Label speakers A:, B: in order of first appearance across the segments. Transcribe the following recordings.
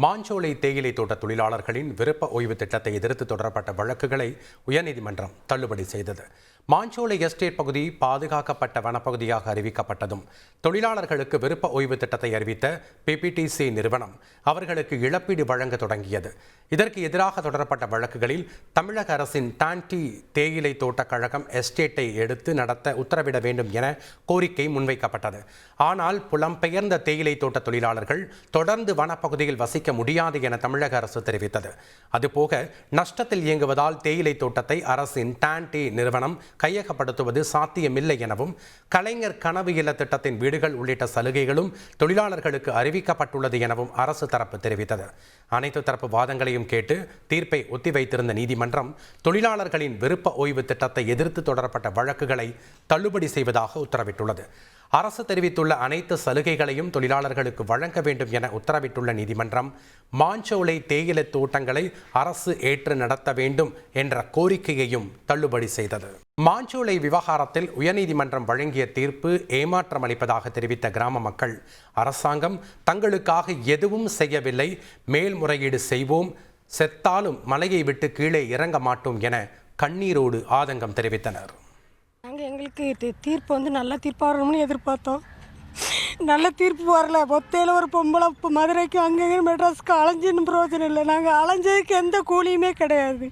A: மாஞ்சோலை தேயிலை தோட்ட தொழிலாளர்களின் விருப்ப ஓய்வு திட்டத்தை எதிர்த்து தொடரப்பட்ட வழக்குகளை உயர்நீதிமன்றம் தள்ளுபடி செய்தது. மாஞ்சோலை எஸ்டேட் பகுதி பாதுகாக்கப்பட்ட வனப்பகுதியாக அறிவிக்கப்பட்டதும் தொழிலாளர்களுக்கு விருப்ப ஓய்வு திட்டத்தை அறிவித்த பிபிடிசி நிறுவனம் அவர்களுக்கு இழப்பீடு வழங்க தொடங்கியது. இதற்கு எதிராக தொடரப்பட்ட வழக்குகளில் தமிழக அரசின் டான்டி தேயிலை தோட்டக் கழகம் எஸ்டேட்டை எடுத்து நடத்த உத்தரவிட வேண்டும் என கோரிக்கை முன்வைக்கப்பட்டது. ஆனால் புலம்பெயர்ந்த தேயிலை தோட்ட தொழிலாளர்கள் தொடர்ந்து வனப்பகுதியில் வசிக்க முடியாது என தமிழக அரசு தெரிவித்தது. அதுபோக நஷ்டத்தில் இயங்குவதால் தேயிலை தோட்டத்தை அரசின் டான்டி நிறுவனம் கையகப்படுத்துவது சாத்தியமில்லை எனவும் கலைஞர் கனவு இல்ல திட்டத்தின் வீடுகள் உள்ளிட்ட சலுகைகளும் தொழிலாளர்களுக்கு அறிவிக்கப்பட்டுள்ளது எனவும் அரசு தரப்பு தெரிவித்தது. அனைத்து தரப்பு வாதங்களையும் கேட்டு தீர்ப்பை ஒத்திவைத்திருந்த நீதிமன்றம் தொழிலாளர்களின் விருப்ப ஓய்வு திட்டத்தை எதிர்த்து தொடரப்பட்ட வழக்குகளை தள்ளுபடி செய்வதாக உத்தரவிட்டுள்ளது. அரசு தெரிவித்துள்ள அனைத்து சலுகைகளையும் தொழிலாளர்களுக்கு வழங்க வேண்டும் என உத்தரவிட்டுள்ள நீதிமன்றம் மாஞ்சோலை தேயிலை தோட்டங்களை அரசு ஏற்று நடத்த வேண்டும் என்ற கோரிக்கையையும் தள்ளுபடி செய்தது. மாஞ்சோலை விவகாரத்தில் உயர்நீதிமன்றம் வழங்கிய தீர்ப்பு ஏமாற்றம் அளிப்பதாக தெரிவித்த கிராம மக்கள் அரசாங்கம் தங்களுக்காக எதுவும் செய்யவில்லை மேல்முறையீடு செய்வோம் செத்தாலும் மலையை விட்டு கீழே இறங்க மாட்டோம் என கண்ணீரோடு ஆதங்கம் தெரிவித்தனர்.
B: வந்து எங்களுக்கு தீர்ப்பு வந்து நல்ல தீர்ப்பாக வரணும்னு எதிர்பார்த்தோம். நல்ல தீர்ப்பு வரல. ஒத்தையில் ஒரு பொம்பளை இப்போ மதுரைக்கு அங்கங்கே மெட்ராஸ்க்கு அலைஞ்சின்னு பிரயோஜனம் இல்லை. நாங்கள் அலைஞ்சதுக்கு எந்த கூலியுமே கிடையாது.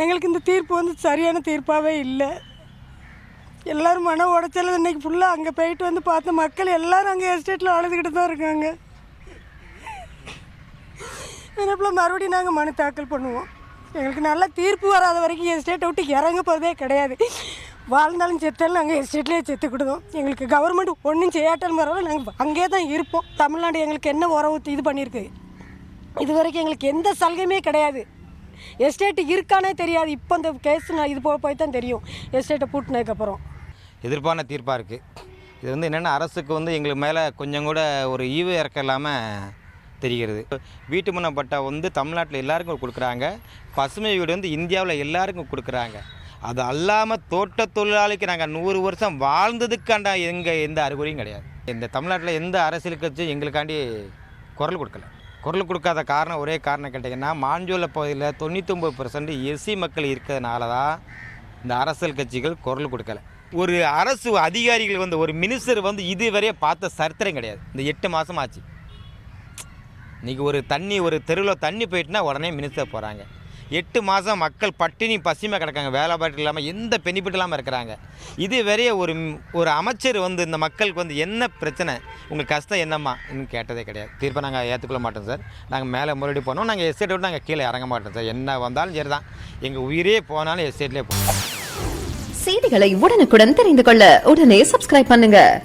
B: எங்களுக்கு இந்த தீர்ப்பு வந்து சரியான தீர்ப்பாகவே இல்லை. எல்லாரும் மன உடைச்சல இன்றைக்கி ஃபுல்லாக அங்கே போயிட்டு வந்து பார்த்த மக்கள் எல்லோரும் அங்கே எஸ்டேட்டில் அழுதுகிட்டு தான் இருக்காங்க. இதனால் மறுபடியும் நாங்கள் மனு தாக்கல் பண்ணுவோம். எங்களுக்கு நல்ல தீர்ப்பு வராத வரைக்கும் எஸ்டேட்டை விட்டு இறங்க போகிறதே கிடையாது. வாழ்ந்தாலும் செத்தாலும் நாங்கள் எஸ்டேட்லேயே செத்துக்கிடுதோம் எங்களுக்கு கவர்மெண்ட் ஒன்றும் செய்யாட்டாலும் பரவாயில்ல நாங்கள் அங்கே தான் இருப்போம். தமிழ்நாடு எங்களுக்கு என்ன உறவு இது பண்ணியிருக்கு இது வரைக்கும் எங்களுக்கு எந்த சலுகையுமே கிடையாது. எஸ்டேட்டு இருக்கானே தெரியாது. இப்போ இந்த கேஸ் நான் இது போக போய் தான் தெரியும். எஸ்டேட்டை பூட்டினதுக்கப்புறம்
C: எதிர்ப்பான தீர்ப்பாக இருக்குது இது வந்து என்னென்னா அரசுக்கு வந்து எங்களுக்கு மேலே கொஞ்சம் கூட ஒரு ஈவு இறக்கம் இல்லாமல் தெரிகிறது. வீட்டு மனை பட்டா வந்து தமிழ்நாட்டில் எல்லாருக்கும் கொடுக்குறாங்க. பசுமை வீடு வந்து இந்தியாவில் எல்லாருக்கும் கொடுக்குறாங்க. அது அல்லாமல் தோட்ட தொழிலாளிக்கு நாங்கள் நூறு வருஷம் வாழ்ந்ததுக்காண்டா எங்கள் எந்த அறிகுறியும் கிடையாது. இந்த தமிழ்நாட்டில் எந்த அரசியல் கட்சியும் எங்களுக்காண்டி குரல் கொடுக்கல. குரல் கொடுக்காத காரணம் ஒரே காரணம் கேட்டிங்கன்னா மாஞ்சோல பகுதியில் தொண்ணூத்தொம்பது பர்சன்ட் எஸ்சி மக்கள் இருக்கிறதுனால தான் இந்த அரசியல் கட்சிகள் குரல் கொடுக்கல. ஒரு அரசு அதிகாரிகள் வந்து ஒரு மினிஸ்டர் வந்து இதுவரையே பார்த்த சரித்திரம் கிடையாது. இந்த எட்டு மாதம் ஆச்சு. இன்றைக்கி ஒரு தண்ணி ஒரு தெருவில் தண்ணி போயிட்டுனா உடனே மினிஸ்டர் போகிறாங்க எட்டு மாதம் மக்கள் பட்டினி பசிமை கிடக்காங்க. வேலை பாட்டு இல்லாமல் எந்த பெனிஃபிட் இல்லாமல் இருக்கிறாங்க. இது வரைய ஒரு ஒரு அமைச்சர் வந்து இந்த மக்களுக்கு வந்து என்ன பிரச்சனை? உங்களுக்கு கஷ்டம் என்னம்மா? இன்னும் கேட்டதே கிடையாது. தீர்ப்பை நாங்கள் ஏற்றுக்கொள்ள மாட்டோம் சார். நாங்கள் மேலே முறையீடு போனோம். நாங்கள் எஸ்டேட் விட்டு நாங்கள் கீழே இறங்க மாட்டோம் சார். என்ன வந்தாலும் சரி தான் எங்கள் உயிரே போனாலும் எஸ்டேட்லேயே போகணும்.
D: செய்திகளை உடனுக்குடன் தெரிந்து கொள்ள உடனே சப்ஸ்கிரைப் பண்ணுங்கள்